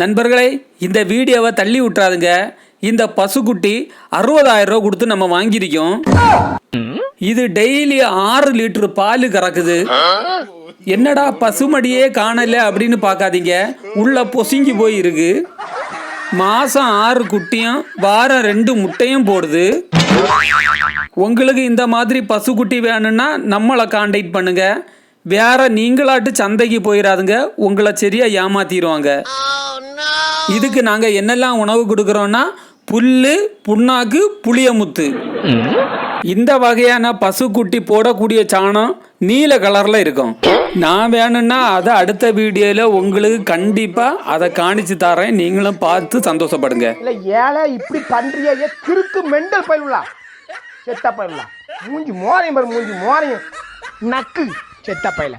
நண்பர்களே இந்த வீடியோவை தள்ளி விட்றாதுங்க இந்த பசுக்குட்டி அறுபதாயிரம் ரூபா கொடுத்து நம்ம வாங்கியிருக்கோம். இது டெய்லி ஆறு லிட்டர் பால் கறக்குது. என்னடா பசுமடியே காணல அப்படின்னு பார்க்காதீங்க. உள்ள பொசுங்கி போய் இருக்கு. மாசம் ஆறு குட்டியும் வாரம் ரெண்டு முட்டையும் போடுது. உங்களுக்கு இந்த மாதிரி பசுக்குட்டி வேணும்னா நம்மளை காண்டாக்ட் பண்ணுங்க. வேற நீங்களாட்டு சந்தைக்கு போயிடாதுங்க. உங்களை சரியா ஏமாத்திடுவாங்க. இதுக்கு நாங்க என்னெல்லாம் உணவு கொடுக்குறோம்னா புல்லு புண்ணாக்கு புளியமுத்து. இந்த வகையான பசுக்குட்டி போடக்கூடிய சாணம் நீல கலர்ல இருக்கும். நான் வேணும்னா அதை அடுத்த வீடியோல உங்களுக்கு கண்டிப்பா அதை காணிச்சு தரேன். நீங்களும் பார்த்து சந்தோஷப்படுங்க. இல்ல ஏழை இப்படி பண்றிய கிறுக்கு மெண்டல் பயிலுலா. செத்த பயிலுலா. மூஞ்சி மோரையும் பாரு மூஞ்சி மோரையும். நக்கு செத்த பயில.